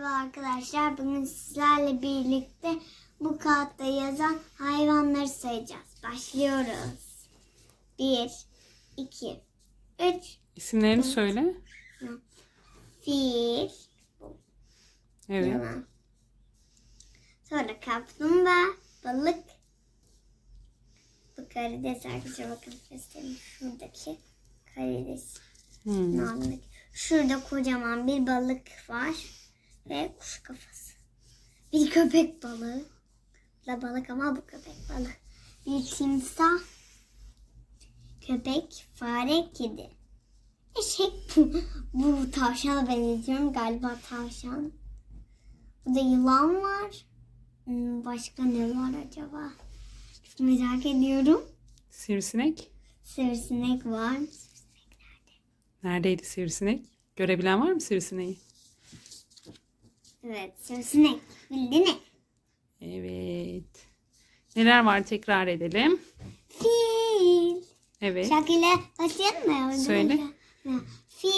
Merhaba arkadaşlar. Bugün sizlerle birlikte bu kağıtta yazan hayvanları sayacağız. Başlıyoruz. 1, 2, 3. İsimlerini söyle. Fil. Evet. Yılan. Sonra kaplumbağa, balık. Bu karides arkadaşlar bakın göstereyim. Şuradaki karides. Hmm. Şurada kocaman bir balık var. Ve kuş kafası. Bir köpek balığı. Da balık ama bu köpek balığı. Bir timsah. Köpek, fare, kedi. Eşek bu. Bu tavşana benziyorum. Galiba tavşan. Burada yılan var. Hmm, Başka ne var acaba? Çok merak ediyorum. Sivrisinek. Sivrisinek var. Neredeydi sivrisinek? Görebilen var mı sivrisineği? Evet, sivrisinek. Bildin mi? Evet. Neler var tekrar edelim. Fil. Evet. Şarkıyla başlayalım mı? Söyle. Fil.